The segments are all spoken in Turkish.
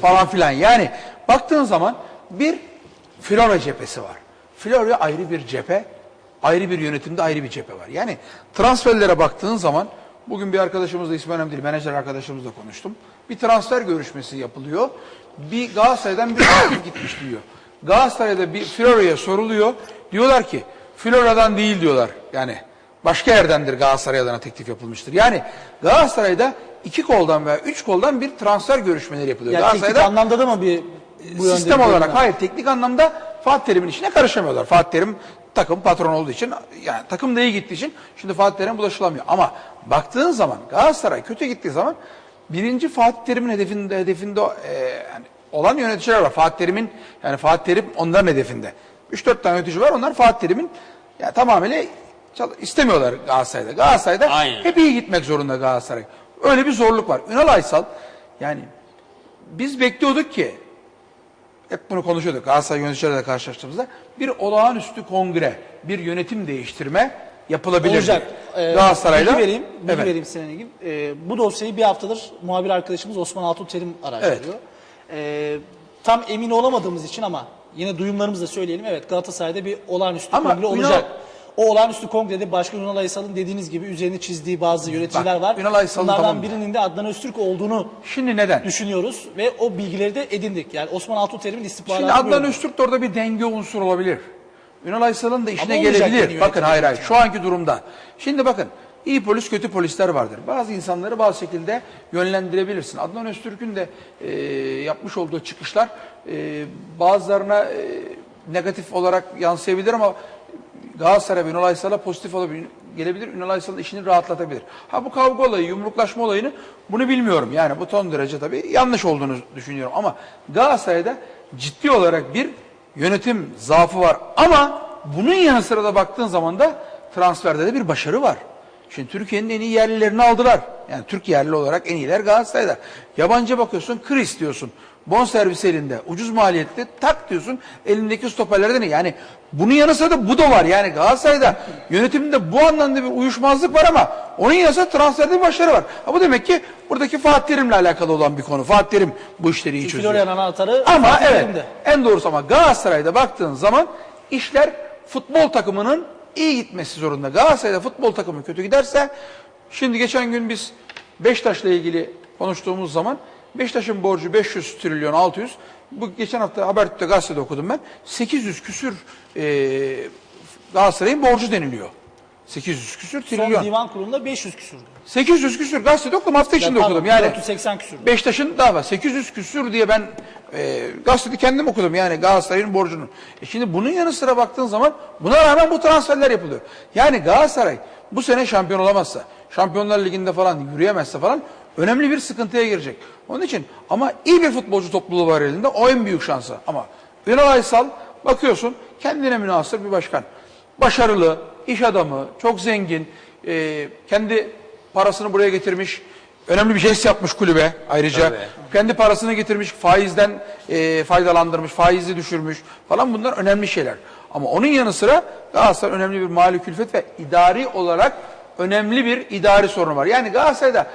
falan filan. Yani baktığın zaman bir Flora cephesi var. Flora ayrı bir cephe, ayrı bir yönetimde ayrı bir cephe var. Yani transferlere baktığın zaman bugün bir arkadaşımızla ismi önemli değil, menajer arkadaşımızla konuştum. Bir transfer görüşmesi yapılıyor. Bir Galatasaray'dan bir teklif gitmiş diyor. Galatasaray'da bir Flora'ya soruluyor. Diyorlar ki Flora'dan değil diyorlar. Yani başka yerdendir Galatasaray adına teklif yapılmıştır. Yani Galatasaray'da iki koldan veya üç koldan bir transfer görüşmeleri yapılıyor. Yani teknik Galatasaray'da anlamda da mı bir bu yönde sistem bir olarak bölüm var? hayır teknik anlamda Fatih Terim'in işine karışamıyorlar. Fatih Terim takım patron olduğu için yani takım da iyi gittiği için şimdi Fatih Terim bulaşılamıyor. Ama baktığın zaman Galatasaray kötü gittiği zaman birinci Fatih Terim'in hedefinde hedefinde e, yani olan yöneticiler var. Fatih Terim'in yani Fatih Terim onların hedefinde. 3-4 tane yönetici var. Onlar Fatih Terim'in yani tamamıyla çal- istemiyorlar Galatasaray'da. Galatasaray'da Aynen. hep iyi gitmek zorunda Galatasaray. Öyle bir zorluk var. Ünal Aysal yani biz bekliyorduk ki hep bunu konuşuyorduk Galatasaray yöneticileriyle karşılaştığımızda bir olağanüstü kongre, bir yönetim değiştirme yapılabilir. Olacak. Ee, Galatasaray'da. Bilgi vereyim, bilgi evet. vereyim Sinan Engin. Ee, bu dosyayı bir haftadır muhabir arkadaşımız Osman Altun Terim araştırıyor. Ee, tam emin olamadığımız için ama yine duyumlarımızı da söyleyelim. Evet Galatasaray'da bir olağanüstü Ama kongre Ünal- olacak. O olağanüstü kongrede Başkan Ünal Aysal'ın dediğiniz gibi üzerine çizdiği bazı yöneticiler Bak, var. Ünal Aysal'ın Bunlardan tamam. birinin de Adnan Öztürk olduğunu Şimdi neden? düşünüyoruz ve o bilgileri de edindik. Yani Osman Altun Terim'in istihbaratı Şimdi Adnan böyle. Öztürk de orada bir denge unsuru olabilir. Ünal Aysal'ın da işine gelebilir. Bakın hayır hayır şu anki durumda. Şimdi bakın iyi polis kötü polisler vardır. Bazı insanları bazı şekilde yönlendirebilirsin. Adnan Öztürk'ün de e, yapmış olduğu çıkışlar e, bazılarına e, negatif olarak yansıyabilir ama Galatasaray ve Ünal Aysal'a pozitif olabilir, gelebilir. Ünal Aysal'ın işini rahatlatabilir. Ha bu kavga olayı, yumruklaşma olayını bunu bilmiyorum. Yani bu ton derece tabii yanlış olduğunu düşünüyorum. Ama Galatasaray'da ciddi olarak bir yönetim zaafı var. Ama bunun yanı sıra da baktığın zaman da transferde de bir başarı var. Şimdi Türkiye'nin en iyi yerlilerini aldılar. Yani Türk yerli olarak en iyiler Galatasaray'da. Yabancı bakıyorsun Chris diyorsun. Bonservis elinde. Ucuz maliyetli tak diyorsun. Elindeki stoperlerden iyi. Yani bunun yanı sıra da bu da var. Yani Galatasaray'da yönetiminde bu anlamda bir uyuşmazlık var ama onun yanı sıra transferde bir başarı var. Ha, bu demek ki buradaki Fatih Terim'le alakalı olan bir konu. Fatih Terim bu işleri iyi çözüyor. Florya'nın anahtarı Ama Fatih evet Terim'de. en doğrusu ama Galatasaray'da baktığın zaman işler futbol takımının iyi gitmesi zorunda. Galatasaray'da futbol takımı kötü giderse şimdi geçen gün biz Beşiktaş'la ilgili konuştuğumuz zaman Beşiktaş'ın borcu 500 trilyon 600 bu geçen hafta Habertürk'te gazetede okudum ben 800 küsür e, Galatasaray'ın borcu deniliyor. 800 küsür Son trilyon. divan kurulunda 500 küsürdü. 800 küsür gazetede okudum hafta içinde pardon, okudum. Yani 480 küsür. Beşiktaş'ın daha var. 800 küsür diye ben e, gazetede kendim okudum yani Galatasaray'ın borcunun. E şimdi bunun yanı sıra baktığın zaman buna rağmen bu transferler yapılıyor. Yani Galatasaray bu sene şampiyon olamazsa, Şampiyonlar Ligi'nde falan yürüyemezse falan önemli bir sıkıntıya girecek. Onun için ama iyi bir futbolcu topluluğu var elinde o en büyük şansı. Ama Ünal Aysal bakıyorsun kendine münasır bir başkan. Başarılı, iş adamı, çok zengin, e, kendi parasını buraya getirmiş, önemli bir jest yapmış kulübe ayrıca. Tabii. Kendi parasını getirmiş, faizden e, faydalandırmış, faizi düşürmüş falan bunlar önemli şeyler. Ama onun yanı sıra Galatasaray önemli bir mali külfet ve idari olarak önemli bir idari sorunu var. Yani Galatasaray'da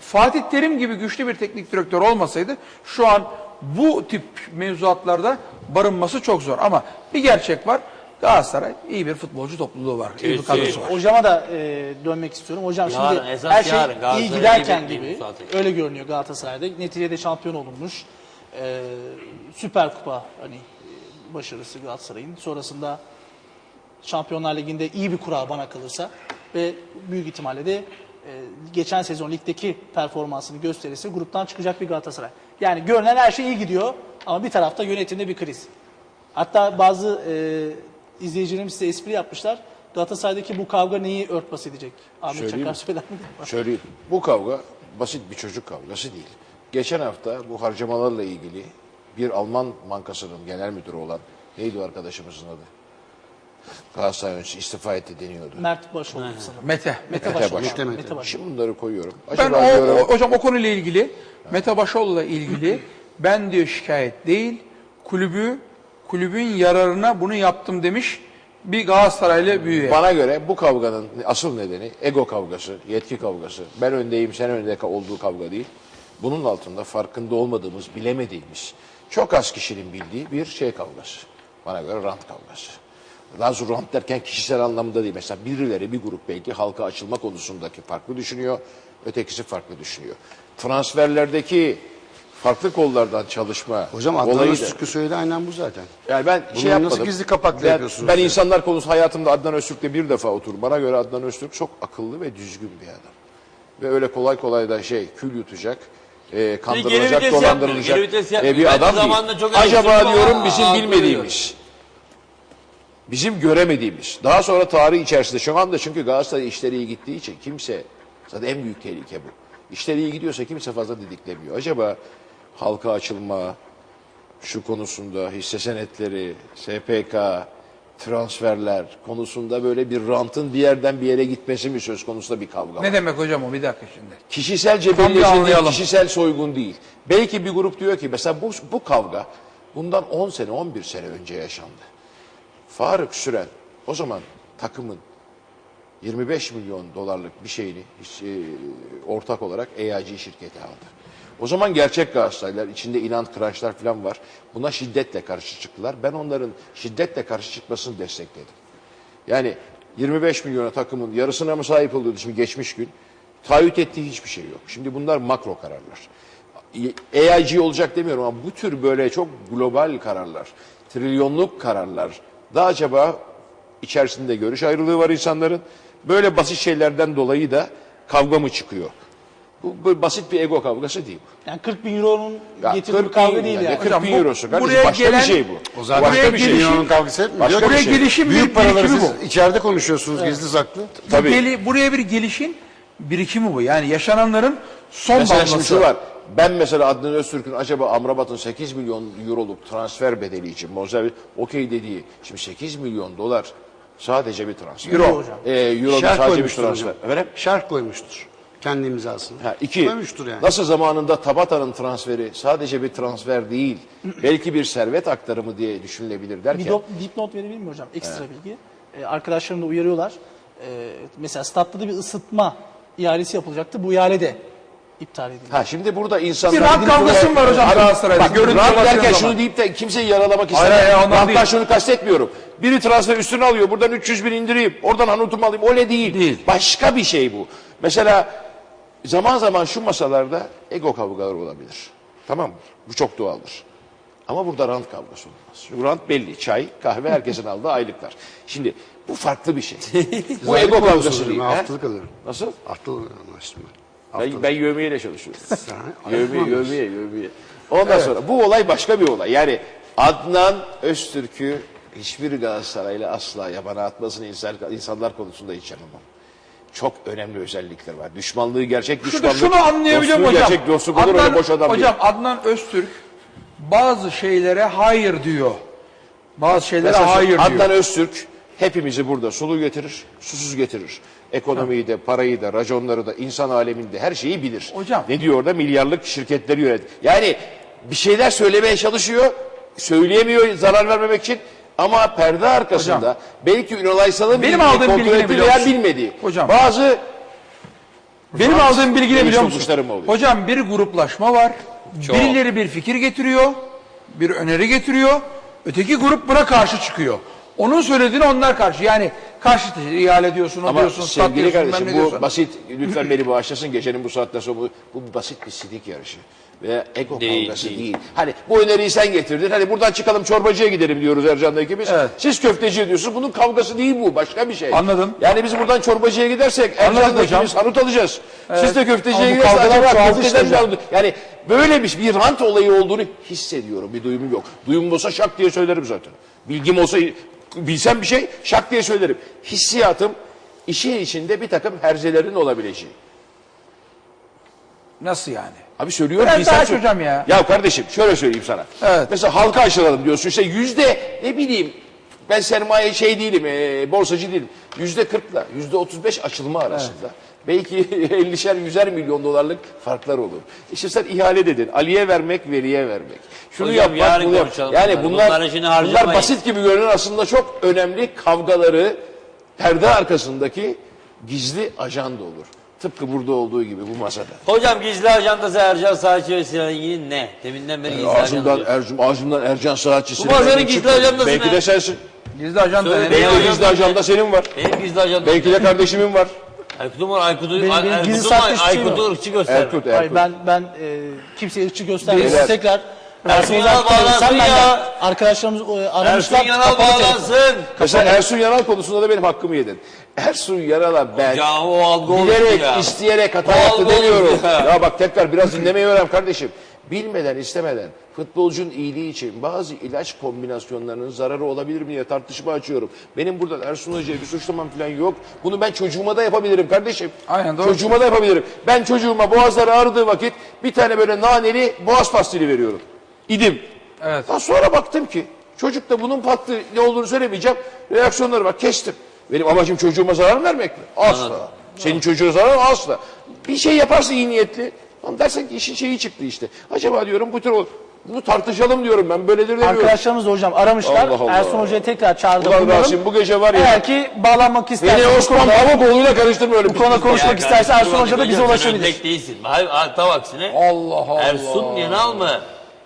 Fatih Terim gibi güçlü bir teknik direktör olmasaydı şu an bu tip mevzuatlarda barınması çok zor. Ama bir gerçek var. Galatasaray iyi bir futbolcu topluluğu var. iyi bir kadrosu var. Hocama da e, dönmek istiyorum. Hocam Yarın, şimdi esas her şey yarın iyi Galatasaray'a giderken iyi bir gibi müsaade. öyle görünüyor Galatasaray'da. Neticede şampiyon olunmuş. E, Süper Kupa hani e, başarısı Galatasaray'ın. Sonrasında Şampiyonlar Ligi'nde iyi bir kura bana kalırsa ve büyük ihtimalle de e, geçen sezon ligdeki performansını gösterirse gruptan çıkacak bir Galatasaray. Yani görünen her şey iyi gidiyor ama bir tarafta yönetimde bir kriz. Hatta bazı e, izleyicilerimiz size espri yapmışlar. Galatasaray'daki bu kavga neyi örtbas edecek? Ahmet Söyleyeyim Çakar mi? söyler mi? Söyleyeyim. Bu kavga basit bir çocuk kavgası değil. Geçen hafta bu harcamalarla ilgili bir Alman bankasının genel müdürü olan neydi o arkadaşımızın adı? Galatasaray yöneticisi istifa etti deniyordu. Mert Başoğlu sanırım. Mete. Mete Mete Başoğlu. Mete Başoğlu. Şimdi bunları koyuyorum. Ben Acaba o, diyorum, o- hocam o konuyla ilgili Mete Başoğlu'la ilgili ben diyor şikayet değil kulübü kulübün yararına bunu yaptım demiş bir Galatasaraylı büyüğe. bana göre bu kavganın asıl nedeni ego kavgası, yetki kavgası. Ben öndeyim, sen önde olduğu kavga değil. Bunun altında farkında olmadığımız, bilemediğimiz, çok az kişinin bildiği bir şey kavgası. Bana göre rant kavgası. Sonra rant derken kişisel anlamda değil. Mesela birileri bir grup belki halka açılma konusundaki farklı düşünüyor. Ötekisi farklı düşünüyor. Transferlerdeki farklı kollardan çalışma Hocam Adnan olayı da- Öztürk'ü söyledi aynen bu zaten. yani ben Bunu şey nasıl yapmadım. gizli kapaklı ben, yapıyorsunuz Ben ya? insanlar konusu hayatımda Adnan Öztürk'le bir defa oturdum. Bana göre Adnan Öztürk çok akıllı ve düzgün bir adam. Ve öyle kolay kolay da şey kül yutacak, e, kandırılacak, vites dolandırılacak yapmıyor, geri vites e, yapmıyor. bir Belki adam zamanında değil. çok Acaba eleştirdim diyorum bizim bilmediğimiz, bizim göremediğimiz, daha sonra tarih içerisinde şu anda çünkü Galatasaray işleri iyi gittiği için kimse, zaten en büyük tehlike bu. İşleri iyi gidiyorsa kimse fazla didiklemiyor. Acaba halka açılma, şu konusunda hisse senetleri, SPK, transferler konusunda böyle bir rantın bir yerden bir yere gitmesi mi söz konusu da bir kavga var. Ne demek hocam o bir dakika şimdi. Kişisel cebelleşme değil, kişisel soygun değil. Belki bir grup diyor ki mesela bu, bu kavga bundan 10 sene 11 sene önce yaşandı. Faruk Süren o zaman takımın 25 milyon dolarlık bir şeyini e, ortak olarak EAG şirketi aldı. O zaman gerçek Galatasaraylar içinde inan kıraçlar falan var. Buna şiddetle karşı çıktılar. Ben onların şiddetle karşı çıkmasını destekledim. Yani 25 milyona takımın yarısına mı sahip oluyordu şimdi geçmiş gün? Taahhüt ettiği hiçbir şey yok. Şimdi bunlar makro kararlar. EIG olacak demiyorum ama bu tür böyle çok global kararlar, trilyonluk kararlar da acaba içerisinde görüş ayrılığı var insanların. Böyle basit şeylerden dolayı da kavga mı çıkıyor? Bu, bu basit bir ego kavgası değil. Yani 40 bin euronun Ya getirdiği 40 bir kavga bin- değil yani yani. 40 Hocam bin bu- eurosu. Kardeşim buraya başka gelen- bir şey bu. O zaten Buraya başka bir şey. Milyonun kavgası etmiyor. Başka Diyor bir ki, şey. gelişim Büyük büyük paraları birikimi siz içeride konuşuyorsunuz gizli saklı. Tabii. Bu geli- buraya bir gelişin birikimi bu. Yani yaşananların son Mesela şimdi şu var. Ben mesela Adnan Öztürk'ün acaba Amrabat'ın 8 milyon euroluk transfer bedeli için bonservis okey dediği şimdi 8 milyon dolar sadece bir transfer. Euro hocam. Ee, euro Şerh sadece bir koymuştur transfer. hocam. Efendim? Şerh koymuştur. Kendi imzasını. Ha, iki. Koymuştur yani. Nasıl zamanında Tabata'nın transferi sadece bir transfer değil, belki bir servet aktarımı diye düşünülebilir Bir derken. do- dipnot verebilir miyim hocam? Ekstra bilgi. Ee, arkadaşlarım da uyarıyorlar. Ee, mesela statta da bir ısıtma ihalesi yapılacaktı. Bu ihale de iptal edildi. Ha şimdi burada insanlar... Bir rant kavgası mı var hocam Galatasaray'da? Bak Görüntüye rant derken zaman. şunu deyip de kimseyi yaralamak Hayır, istemem. hayır, ondan Ranttan şunu kastetmiyorum. Biri transfer üstüne alıyor. Buradan 300 bin indireyim. Oradan hanutumu alayım. Öyle değil. Değil. Başka bir şey bu. Mesela zaman zaman şu masalarda ego kavgaları olabilir. Tamam mı? Bu çok doğaldır. Ama burada rant kavgası olmaz. Çünkü rant belli. Çay, kahve herkesin aldığı aylıklar. Şimdi bu farklı bir şey. bu ego kavgası değil. Haftalık alıyorum. Nasıl? Haftalık anlaştım ben. Ben, ben yövmiyeyle çalışıyorum. Yövmiye, yövmiye, yövmiye. Ondan sonra bu olay başka bir olay. Yani Adnan Öztürk'ü hiçbir Galatasaraylı asla yabana atmasını insan, insanlar konusunda hiç yanılmam. Çok önemli özellikler var. Düşmanlığı gerçek Şunu, düşmanlık. şunu anlayabiliyorum dostluğu hocam. gerçek dostluk olur öyle boş adam hocam değil. Adnan Öztürk bazı şeylere hayır diyor. Bazı şeylere Mesela hayır diyor. Adnan Öztürk hepimizi burada sulu getirir, susuz getirir. Ekonomiyi de, parayı da, raconları da, insan aleminde her şeyi bilir. Hocam. Ne diyor orada? Milyarlık şirketleri yönet. Yani bir şeyler söylemeye çalışıyor, söyleyemiyor zarar vermemek için. Ama perde arkasında Hocam. belki Ünal Aysal'ın Benim bildiği, aldığım kontrol bilgi ne ettiği biliyor veya musun? bilmediği. Hocam. Bazı Benim aldığım bilgi ne biliyor musun? oluyor? Hocam bir gruplaşma var. Birileri bir fikir getiriyor. Bir öneri getiriyor. Öteki grup buna karşı çıkıyor. Onun söylediğine onlar karşı. Yani karşı ihale diyorsun, o Ama diyorsun, stat sevgili diyorsun, ben kardeşim ne bu diyorsun. basit, lütfen beni bağışlasın gecenin bu saatten sonra bu, bu basit bir sidik yarışı. Ve ego Değil, kavgası değil. değil. Hani bu öneriyi sen getirdin. Hadi buradan çıkalım çorbacıya gidelim diyoruz Ercan'da ikimiz. Evet. Siz köfteci diyorsunuz. Bunun kavgası değil bu. Başka bir şey. Anladım. Yani biz buradan çorbacıya gidersek hocam. ikimiz hanut alacağız. Siz de köfteciye Ama bu giderseniz kavga çok acaba çoğaldı köfteden işte mi hocam. aldı? Yani böyle bir, bir rant olayı olduğunu hissediyorum. Bir duyumum yok. Duyumum olsa şak diye söylerim zaten. Bilgim olsa bilsem bir şey şak diye söylerim. Hissiyatım işin içinde bir takım herzelerin olabileceği. Nasıl yani? Abi söylüyorum Biraz daha hocam ya. Ya kardeşim şöyle söyleyeyim sana. Evet. Mesela halka aşılalım diyorsun. İşte yüzde ne bileyim ben sermaye şey değilim, e, borsacı değilim. Yüzde kırkla yüzde otuz beş açılma arasında. Belki 50'şer yüzer milyon dolarlık farklar olur. İşte sen ihale dedin. Ali'ye vermek, veriye vermek. Şunu Hocam, yapmak, bunu yap. Yani bunlar, bunlar harcamayın. basit gibi görünen aslında çok önemli kavgaları perde arkasındaki gizli ajanda olur. Tıpkı burada olduğu gibi bu masada. Hocam gizli ajandası Ercan Saatçi ve Sinan Engin'in ne? Deminden beri gizli Ağzımdan, ajandası. Ercüm, ağzımdan Ercan Saatçisi. Bu masanın gizli ajandası Belki ne? de sensin. Gizli ajanda Söyle, benim Belki gizli ajanda senin var. Benim gizli ajandam. Belki de kardeşimin var. Aykut'un var. Aykut'u Benim- benim Aykut'u gizli var. saklı Aykut'u yok. ırkçı göster. Erkut, Hayır Erkut. ben ben e, kimseye ırkçı göstermiyorum. Beyler. Tekrar Ersun Yanal bağlansın sen benden ya. arkadaşlarımız e, Ersun aramışlar. Yanal kapalı telefon. bağlansın. Mesela Ersun Yanal konusunda da benim hakkımı yedin. Ersun Yanal'a ben Ya o algı oldu bilerek, ya. isteyerek hata O yaptı algı demiyorum. oldu ya. Ya bak tekrar biraz dinlemeyi öğren kardeşim. Bilmeden, istemeden futbolcunun iyiliği için bazı ilaç kombinasyonlarının zararı olabilir mi diye tartışma açıyorum. Benim burada Ersun Hoca'ya bir suçlamam falan yok. Bunu ben çocuğuma da yapabilirim kardeşim. Aynen, doğru Çocuğuma da yapabilirim. Ben çocuğuma boğazları ağrıdığı vakit bir tane böyle naneli boğaz pastili veriyorum. İdim. Evet. Daha sonra baktım ki çocuk da bunun patlı ne olduğunu söylemeyeceğim. Reaksiyonları var kestim. Benim amacım çocuğuma zarar vermek mi? Asla. Senin çocuğuna zarar mı? Asla. Bir şey yaparsın iyi niyetli. Ama dersen ki işin şeyi çıktı işte. Acaba diyorum bu tür ol- bunu tartışalım diyorum ben böyledir demiyorum. Arkadaşlarımız da hocam aramışlar. Allah Allah. Ersun Hoca'ya tekrar çağrıda Ulan bulunalım. Rasim bu gece var ya. Eğer ki bağlanmak isterse Beni Osman Pamukoğlu'yla karıştırma öyle bu bir konuda şey. konuşmak isterse Ersun Hoca da bize ulaşabilir. Örnek değilsin. Hayır, tam aksine. Allah Allah. Ersun Yanal mı?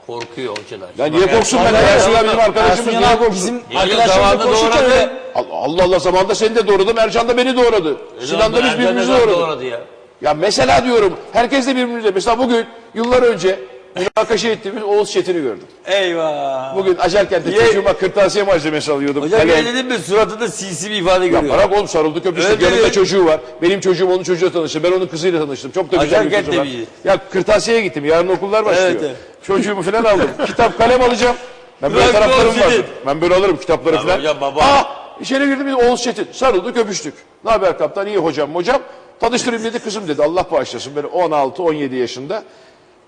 Korkuyor hocalar. Ya niye korksun ben Ersun ya bizim arkadaşımız niye korksun? bizim zamanında konuşurken doğradı. öyle. Allah Allah zamanında seni de doğradım Ercan da beni doğradı. Sinan da biz birbirimizi doğradı ya. Ya mesela diyorum herkes de birbirimize mesela bugün yıllar önce münakaşa ettiğimiz Oğuz Çetin'i gördüm. Eyvah. Bugün Acarkent'te Niye? çocuğuma kırtasiye malzemesi alıyordum. Hocam Kalem. ne dedim mi? Suratında sinsi bir ifade Ya görüyorum. bırak oğlum sarıldı köpüştük. Öyle Yanında dedi. çocuğu var. Benim çocuğum onun çocuğuyla tanıştı. Ben onun kızıyla tanıştım. Çok da güzel bir Acarkent'te kızı var. Ya kırtasiyeye gittim. Yarın okullar başlıyor. Evet, evet. Çocuğumu falan aldım. Kitap kalem alacağım. Ben böyle Bırak taraflarım Oğuz var. Çetin. Ben böyle alırım kitapları Tamam falan. hocam, baba. Aa, içeri girdim biz Oğuz Çetin. Sarıldı köpüştük. Ne haber kaptan? İyi hocam hocam. Tanıştırayım dedi kızım dedi. Allah bağışlasın. Böyle 16-17 yaşında.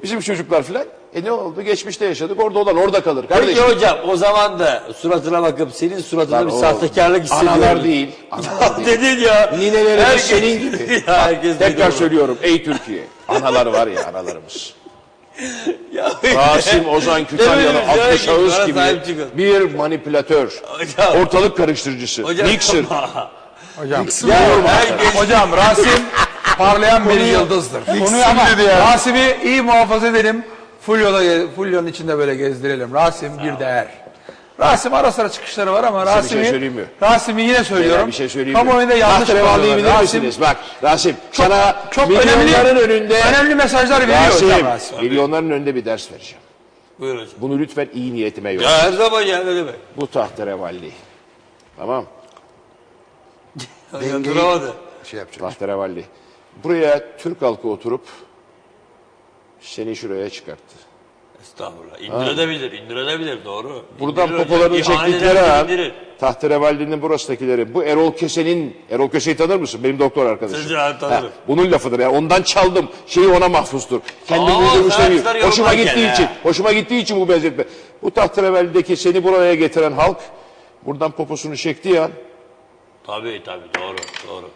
Bizim çocuklar falan. E ne oldu? Geçmişte yaşadık. Orada olan orada kalır. Peki Kardeşim. hocam o zaman da suratına bakıp senin suratında Lan bir sahtekarlık hissediyorum. Analar değil. Analar değil. Dedin ya. Ninelerimiz Herkes- senin gibi. Ya herkes Tekrar söylüyorum ey Türkiye. Analar var ya analarımız. Ya, Rasim Ozan Kütahyalı Abdü Şahıs bana gibi sahip çıkın. bir manipülatör. Hocam. Ortalık karıştırıcısı. Hocam. Mixer. Hocam. herkes- Hocam Rasim parlayan bir yıldızdır. Konuyu ama Rasim'i iyi muhafaza edelim. Fulyo'da Fulyo'nun içinde böyle gezdirelim. Rasim bir değer. Rasim ara sıra çıkışları var ama bir şey Rasim'i söyleyeyim mi? Rasim'i yine söylüyorum. Bir şey söyleyeyim mi? Kamuoyunda yanlış kullanıyorlar. bilir Rasim misiniz? Bak Rasim sana çok milyonların önemli önünde önemli mesajlar veriyor hocam Rasim Rasim. milyonların önünde bir ders vereceğim. Buyur hocam. Bunu lütfen iyi niyetime yor. Ya her zaman ya ne demek. Bu tahterevalli. Tamam. Hocam duramadı. Şey yapacak. Tahterevalli. Buraya Türk halkı oturup seni şuraya çıkarttı. Estağfurullah. İndirebilir, indirebilir doğru. Buradan İndirir hocam. popolarını İhanet çektikleri ederse an indirir. tahterevalli'nin burasındakileri bu Erol Köse'nin Erol Köse'yi tanır mısın? Benim doktor arkadaşım. Sizi ben tanırım. Ha, bunun lafıdır ya. Ondan çaldım. Şeyi ona mahfustur. Kendim Aa, uydurmuş demeyeyim. sanatçılar Hoşuma gittiği ha. için. Hoşuma gittiği için bu benzetme. Bu tahterevalli'deki seni buraya getiren halk buradan poposunu çektiği an Tabii tabii doğru doğru.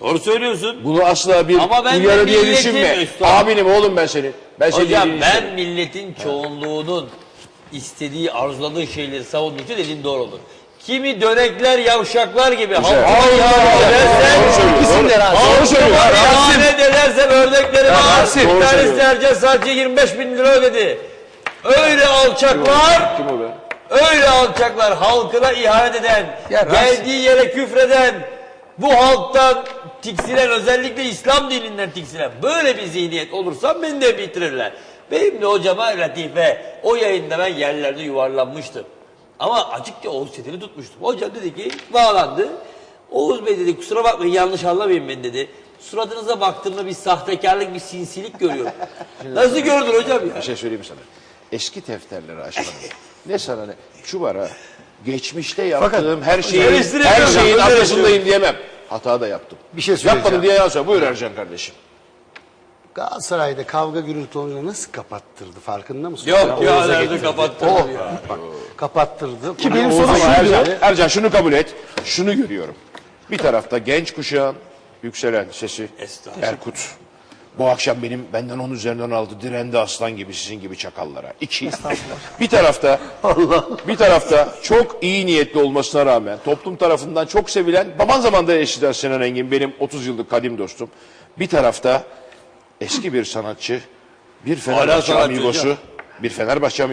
Doğru söylüyorsun. bunu asla bir Ama ben de uyarı diye milletim düşünme. üstad. Abinim oğlum ben senin. Ben senin Hocam ben isterim. milletin çoğunluğunun istediği, arzuladığı şeyleri savundukça dediğin doğru olur. Kimi dönekler, yavşaklar gibi halkıma Doğru ihanet edersem, söylüyor. De razı. Doğru söylüyor. halkıma Rasim. ihanet edersem örnekleri var. Rasim, Bir doğru tanesi söylüyor. Ercan sadece 25 bin lira ödedi. Öyle alçaklar, Kim o be? Öyle alçaklar halkına ihanet eden, Ya Rasim. geldiği yere küfreden, bu halktan tiksinen özellikle İslam dininden tiksinen böyle bir zihniyet olursa beni de bitirirler. Benim de hocama latife o yayında ben yerlerde yuvarlanmıştım. Ama açıkça Oğuz Çetin'i tutmuştum. Hocam dedi ki bağlandı. Oğuz Bey dedi kusura bakmayın yanlış anlamayın beni dedi. Suratınıza baktığımda bir sahtekarlık, bir sinsilik görüyorum. Nasıl gördün hocam ya? Bir şey söyleyeyim mi sana. Eski defterleri açmadım. ne sana ne? Şu var ha. Geçmişte yaptığım her şeyin, her şeyin arkasındayım diyemem. Hata da yaptım. Bir şey söyleyeceğim. Yapmadım diye yansıyor. Buyur Ercan kardeşim. Galatasaray'da kavga gürültü olunca nasıl kapattırdı farkında mısın? Yok ya getirdi. kapattın O, ya. bak, kapattırdı. Ki benim sorum şuydu. Ercan, Ercan şunu kabul et. Şunu görüyorum. Bir tarafta genç kuşağın yükselen sesi. Erkut. Bu akşam benim benden onun üzerinden aldı. Direndi aslan gibi sizin gibi çakallara. İki. Bir tarafta bir tarafta çok iyi niyetli olmasına rağmen toplum tarafından çok sevilen baban zamanda eşitler Sinan Engin benim 30 yıllık kadim dostum. Bir tarafta eski bir sanatçı, bir Fenerbahçe sanatçı amigosu, bir Fenerbahçe